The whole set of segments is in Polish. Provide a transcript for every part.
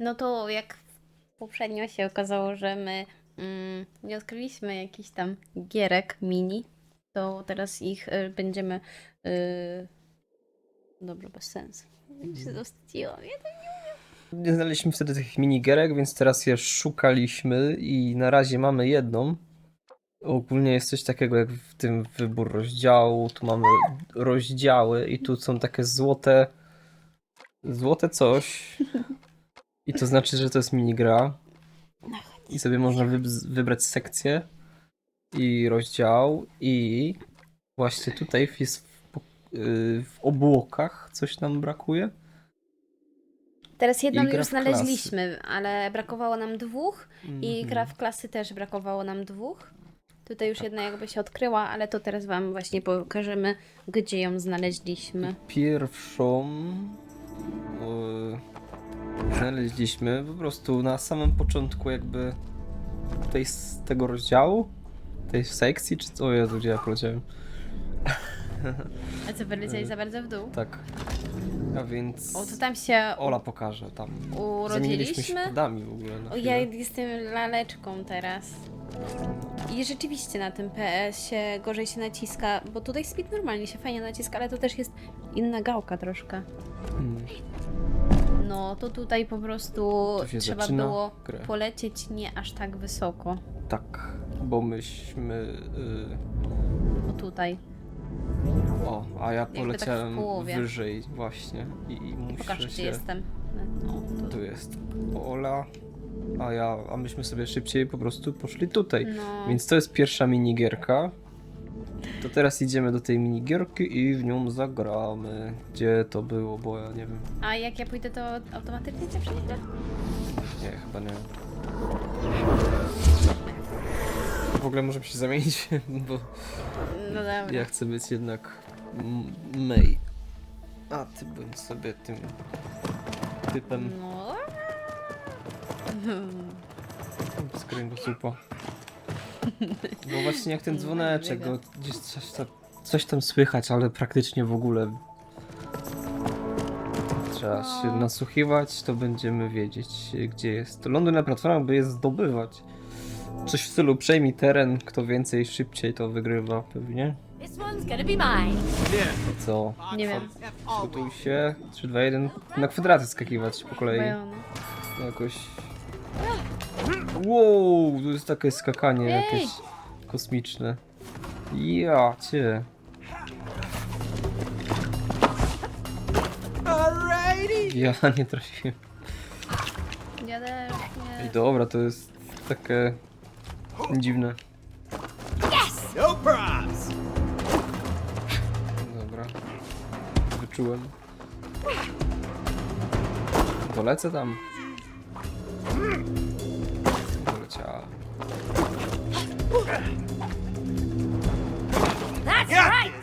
No to jak poprzednio się okazało, że my mm, nie odkryliśmy jakichś tam gierek mini, to teraz ich y, będziemy. Y... Dobrze, bez sensu. Się zastiłam. Ja to Nie znaleźliśmy wtedy tych minigierek, więc teraz je szukaliśmy i na razie mamy jedną. Ogólnie jest coś takiego jak w tym wybór rozdziału, tu mamy rozdziały i tu są takie złote złote coś. I to znaczy, że to jest minigra. I sobie można wyb- wybrać sekcję i rozdział i właśnie tutaj jest w, yy, w obłokach coś nam brakuje. Teraz jedną już w klasy. znaleźliśmy, ale brakowało nam dwóch i Mhm. gra w klasy też brakowało nam dwóch. Tutaj już jedna jakby się odkryła, ale to teraz wam właśnie pokażemy, gdzie ją znaleźliśmy. Pierwszą e, znaleźliśmy po prostu na samym początku jakby tej, z tego rozdziału, tej sekcji, czy co? O Jezu, gdzie ja poleciałem? A co, wylecieli za bardzo w dół? Tak. A więc O, to tam się Ola pokaże tam. Zamieniliśmy urodziliśmy. się podami w ogóle na O, chwilę. ja jestem laleczką teraz. I rzeczywiście na tym PS się gorzej się naciska, bo tutaj speed normalnie się fajnie naciska, ale to też jest inna gałka troszkę. Hmm. No to tutaj po prostu się trzeba zaczyna było grę. polecieć nie aż tak wysoko. Tak, bo myśmy... O tutaj. y, o, a ja tak w poleciałem połowie. wyżej właśnie i, i muszę gdzie się... jestem. No, to, Tu jest Ola, a ja, a myśmy sobie szybciej po prostu poszli tutaj. no. Więc to jest pierwsza minigierka. To teraz idziemy do tej minigierki i w nią zagramy. Gdzie to było, bo ja nie wiem. A jak ja pójdę, to automatycznie cię przejdę? Nie, chyba nie. W ogóle możemy się zamienić, bo No dobra. ja chcę być jednak M- May. A ty bądź sobie tym typem No. z kręgosłupa. Bo właśnie jak ten dzwoneczek, no, gdzieś coś tam, coś tam słychać, ale praktycznie w ogóle trzeba się No. nasłuchiwać, to będziemy wiedzieć gdzie jest. Ląduj na platformach, by je zdobywać. Coś w stylu przejmij teren, kto więcej szybciej to wygrywa pewnie. Mine. Co? Nie wiem. Przygotuj się. 3, 2, 1. Na kwadraty skakiwać po kolei. Ono. Jakoś. Wow, to jest takie skakanie Ej! jakieś kosmiczne. Ja cię. Ja nie trafiłem. Ja też Ej, nie. dobra, to jest takie dziwne. No props! Dobra. Wyczułem. Dolecę tam. That's right.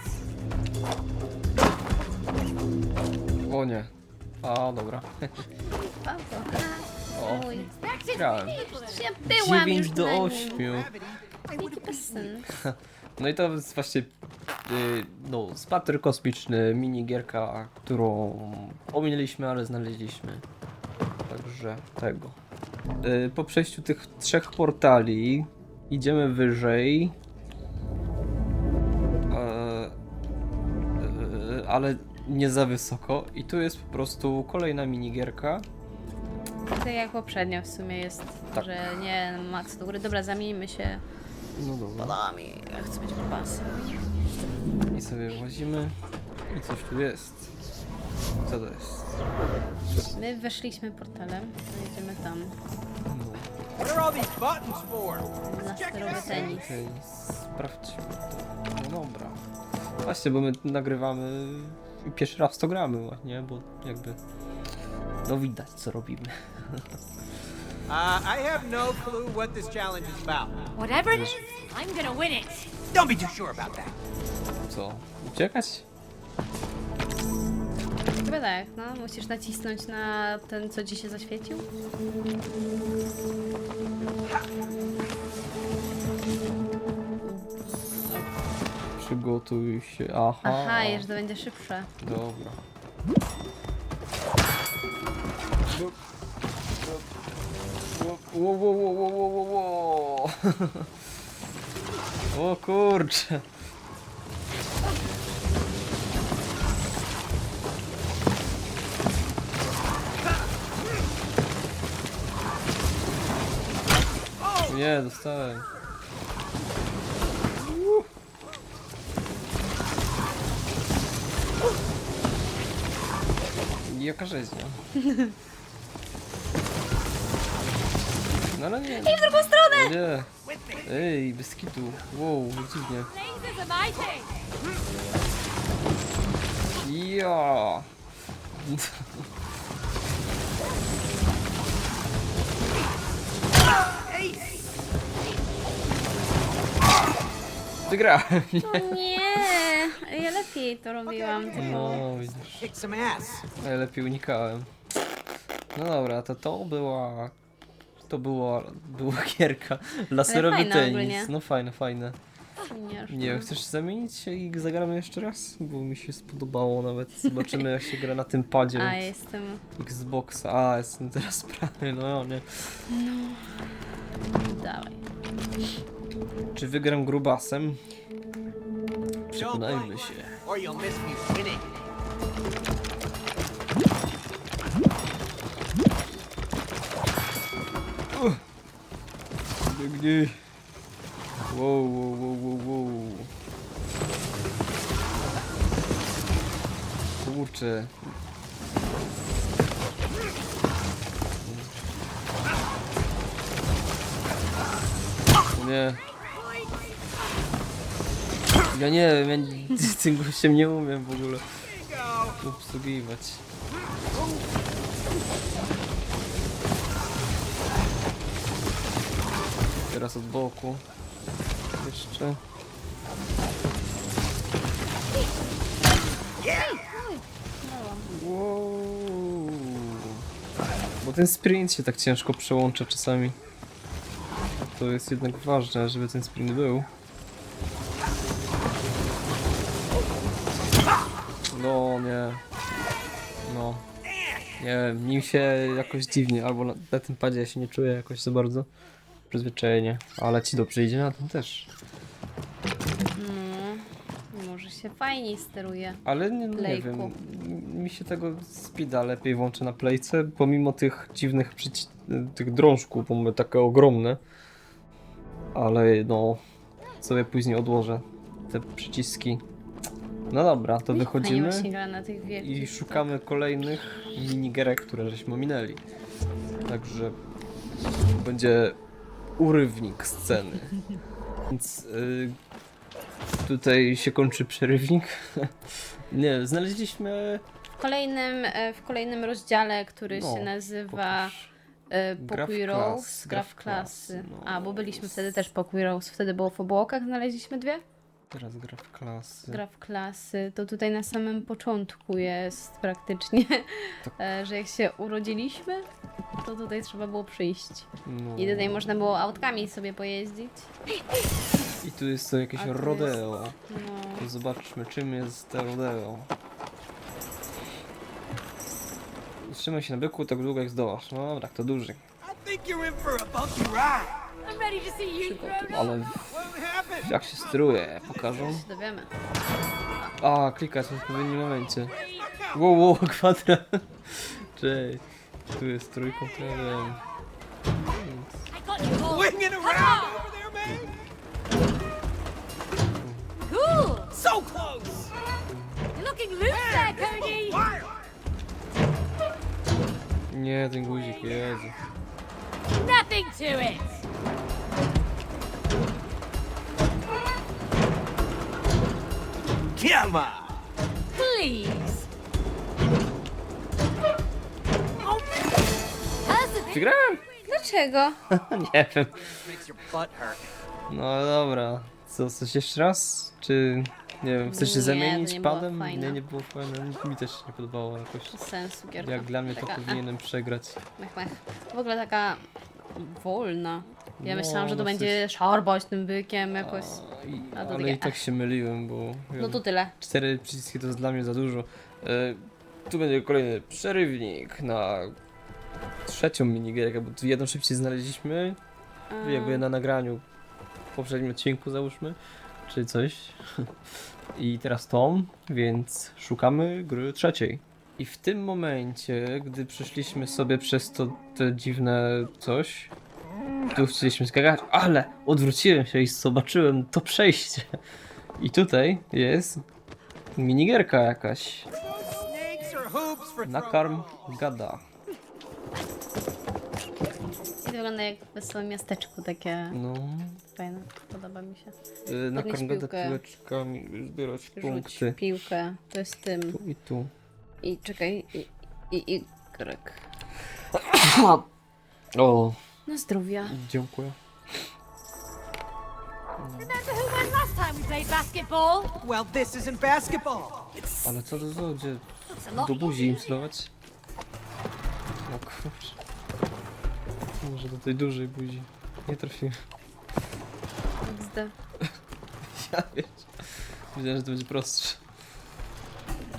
O nie. A, dobra. O, Oj. grałem. Ja byłam 9 już do na nim. 8. Jaki bezsens. No i to jest właśnie y, no, spacer kosmiczny, minigierka, którą ominęliśmy, ale znaleźliśmy. Także tego. Y, Po przejściu tych trzech portali idziemy wyżej. E, e, ale nie za wysoko. I tu jest po prostu kolejna minigierka. Tak jak poprzednio w sumie jest, Tak. że nie max do góry. Dobra, zamieńmy się No dobra. podami. Ja chcę być grubasem. I sobie włazimy. I coś tu jest. Co to jest? My weszliśmy portalem, to jedziemy tam. No. What are all these buttons for? Na sterowy tenis. Okej, sprawdźmy to. No dobra. Właśnie, bo my nagrywamy i pierwszy raz to gramy, nie? Bo jakby. No widać co robimy. Uh, I have no clue what this challenge is about. Whatever it is, I'm gonna win it. Don't be too sure about that. Co? Uciekać? Chyba tak, no. Musisz nacisnąć na ten, co ci się zaświecił. Przygotuj się. Aha. Aha, jeszcze to będzie szybsze. Dobra. Wo, wo, wo, wo, wo, wo, wo. O kurcze. Nie, dostałem. Jaka rzeźnia. No ale nie. I w drugą stronę! Nie. Ej, bez kitu. Wow, dziwnie. Lasers are my thing. Ja. Wygrałem. Nie, ja lepiej to robiłam. Tylko... No, widzisz. Kick some ass. Ja lepiej unikałem. No dobra, to to była... To była, była gierka. Laserowy fajna tenis. ogólnie. No fajne, fajne. Nie, Nie wiem, chcesz zamienić się i zagramy jeszcze raz? Bo mi się spodobało nawet. Zobaczymy jak się gra na tym padzie. A, jestem... Xboxa. A, jestem teraz prawy, no nie. Dawaj. Czy wygram grubasem? Przekonajmy się. winning. Biegnij. Wow, wow, wow, wow, wow. Kurczę. Nie. Ja nie wiem, ja nie- tym gościem nie umiem w ogóle obsługiwać. Teraz od boku. Jeszcze. Wow. Bo ten sprint się tak ciężko przełącza czasami. To jest jednak ważne, żeby ten sprint był. No nie. No. Nie wiem, nim się jakoś dziwnie, albo na, na tym padzie się nie czuję jakoś za bardzo. Przyzwyczajenie. Ale ci dobrze idzie na tym też. No, może się fajniej steruje. Ale nie, no nie wiem, mi się tego speeda lepiej włączy na playce, pomimo tych dziwnych przyci- tych drążków, bo mamy takie ogromne. Ale no, sobie później odłożę te przyciski. No dobra, to wychodzimy na tych wielkich. i szukamy kolejnych minigierek, które żeśmy ominęli. Także będzie urywnik sceny. Więc y, tutaj się kończy przerywnik. Nie, znaleźliśmy W kolejnym, e, w kolejnym rozdziale, który No, się nazywa Pokój klas, Rose, gra gra w w klasy. no. A, bo byliśmy wtedy też Pokój Rose. Wtedy było w obłokach, znaleźliśmy dwie? teraz gra w klasy. Gra w klasy. To tutaj na samym początku jest praktycznie, Tak. e, że jak się urodziliśmy, to tutaj trzeba było przyjść. No. I tutaj można było autkami sobie pojeździć. I tu jest to jakieś A tu rodeo. No, To zobaczmy czym jest to rodeo. Trzymaj się na byku tak długo jak zdołasz. No dobra, to duży. Ale jak się steruje, pokażą. dowiemy. A, klikać w odpowiednim momencie. Wow, wow, kwadrat. Cześć. Tu jest trójkąt, ja wiem. So close. You're looking loose there, Cody. Nie, ten guzik, Jezu. Nothing to it. Come on. Please. Wygrałem? Dlaczego? Nie wiem. No dobra. Co, coś jeszcze raz? Czy nie wiem, chcesz się Nie, zamienić to nie było padem? fajne. Nie, nie było fajne. Mi też się nie podobało jakoś. Bez sensu gierka. Jak dla mnie to Taka, powinienem przegrać. Mech, mech. W ogóle taka wolna. Ja No, myślałam, że to no będzie szarbać tym bykiem jakoś. A, i, A to ale takie, i tak się myliłem, bo No to tyle. cztery przyciski to jest dla mnie za dużo. E, tu będzie kolejny przerywnik na trzecią minigierkę, bo tu jedną szybciej znaleźliśmy, jakby na nagraniu poprzednim odcinku załóżmy, czy coś. I teraz tą, więc szukamy gry trzeciej. I w tym momencie, gdy przeszliśmy sobie przez to te dziwne coś, tu chcieliśmy skakać, ale odwróciłem się i zobaczyłem to przejście. I tutaj jest minigierka jakaś. Nakarm gada. I to wygląda jak wesołe miasteczko, takie No. Fajne. Podoba mi się. Y, Nakarm gada piłkę. piłeczkami, zbierać Rzuć punkty. piłkę. To jest tym. Tu i tu. I czekaj. I, i, i krek. O, Na zdrowia. dziękuję. Well, this isn't basketball. Ale co to za gdzie do buzi im easier. celować? O kurczę. Może do tej dużej buzi. Nie trafiłem. XD. Ja wiesz. Wiedziałem, że to będzie prostsze.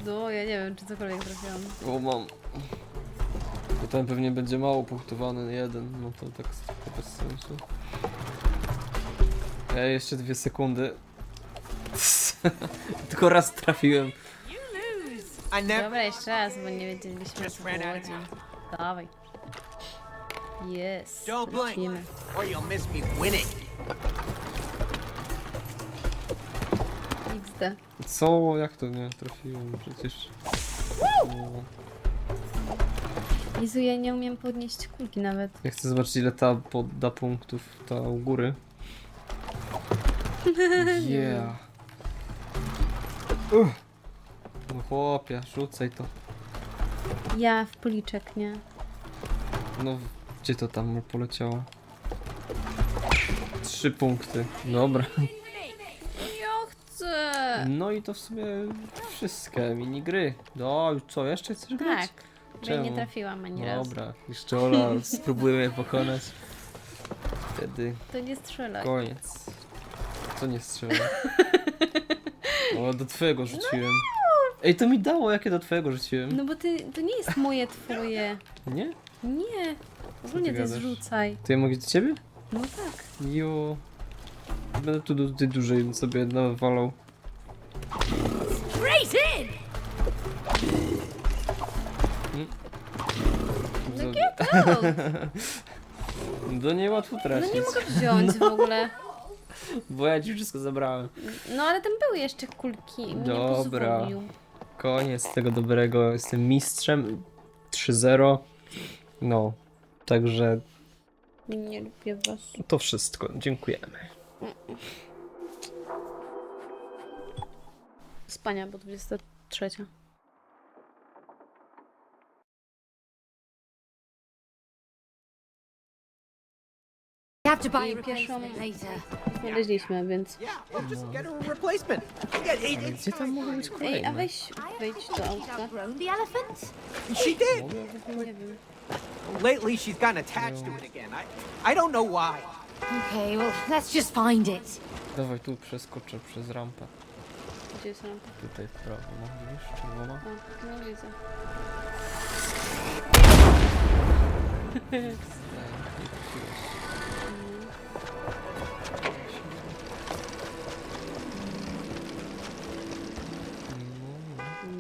No, ja nie wiem, czy cokolwiek trafiłam. O, mam. To ten pewnie będzie mało punktowany, jeden. No to tak trochę bez sensu. Ej, jeszcze dwie sekundy. Tylko raz trafiłem. I never. Dobra, jeszcze raz, bo nie wiedzieliśmy Just co chodzi. Dawaj. Jest. Don't blink, lecimy. or you'll miss me winning. Co? Jak to nie trafiłem? Przecież. No. Jezu, ja nie umiem podnieść kulki nawet. Ja chcę zobaczyć ile ta podda punktów ta u góry. Yeah. Uch. No chłopie, rzucaj to. Ja w policzek, nie? No, gdzie to tam poleciało? Trzy punkty. Dobra. No i to w sumie wszystkie minigry. No, co, jeszcze chcesz grać? Tak. Ja nie Czemu? trafiłam ani razu. Dobra, jeszcze Ola spróbujemy je pokonać. Wtedy To nie strzelaj. koniec. Co nie strzela? O, do twojego rzuciłem. Ej, to mi dało, jakie do twojego rzuciłem. No bo ty, to nie jest moje, twoje. Nie? Nie. Ogólnie ty to jest gadasz? rzucaj. To ja mogę do ciebie? No tak. Jo. Będę tu dużej sobie nawalał. Straight in. No Za- get out. Do niej łatwo No tracić, nie mogę wziąć w ogóle. bo ja ci wszystko zabrałem. No ale tam były jeszcze kulki. Dobra. Koniec tego dobrego. Jestem mistrzem. 3-0. No. Także Nie lubię was. to wszystko. Dziękujemy. Spania, bo 23. You have to buy a I replacement later. Znaleźliśmy, więc. Yeah, we'll just get her a replacement. Yeah, it, Ale it's gdzie tam mogą być Ej, a kolejne? weź wejdź do auta. outgrown the elephant. She did. Nie wiem. Lately, she's gotten attached to it again. I, I don't know why. Okay, well, let's just find it. Dawaj tu przeskoczę przez rampę. Gdzie jest rampa? Tutaj w prawo. No widzisz? Czerwona. A, no widzę.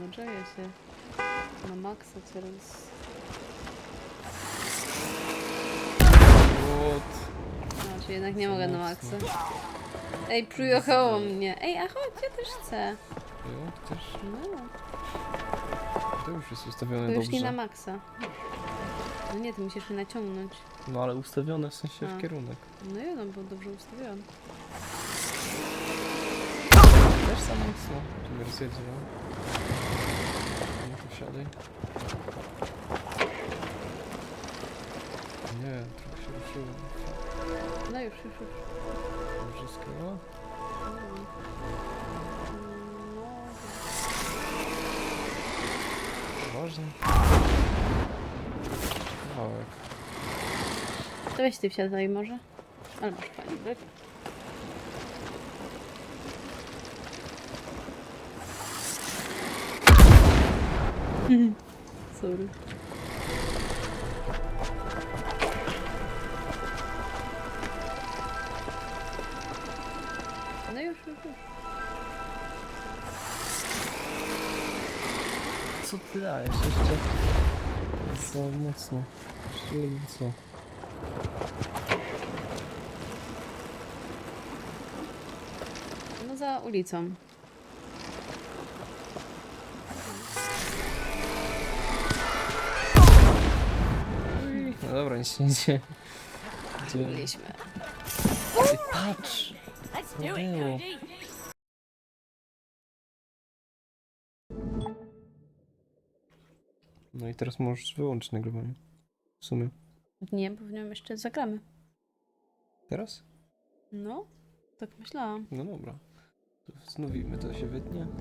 No, No się. Na maksa teraz. What? Jednak nie mogę na maksa. Ej, przyjechało mnie. Ej, a chodź, ja też chcę. Jo, też. No, To już jest to ustawione już nie na dobrze. maksa. No nie, ty musisz mnie naciągnąć. No ale ustawione w sensie A. w kierunek. No i on był dobrze ustawiony. Też sam mocno. Tu mnie rozjedzie, no. No to wsiadaj. Nie, trochę się ruszyłem. No już, już, już. Wszystkiego. Ważne. Kawałek. to weź ty wsiadaj może. Ale masz fajny byk. Sorry. Co ty dajesz jeszcze? Za mocno. Jeszcze. No za ulicą. No dobra, nic się nie dzieje. Byliśmy. Patrz! Let's do it, do Cody. it, Cody. No i teraz możesz wyłączyć nagrywanie. W sumie. Nie, bo w nią jeszcze zagramy. Teraz? No, tak myślałam. No dobra. To Znowimy, to się wytnie.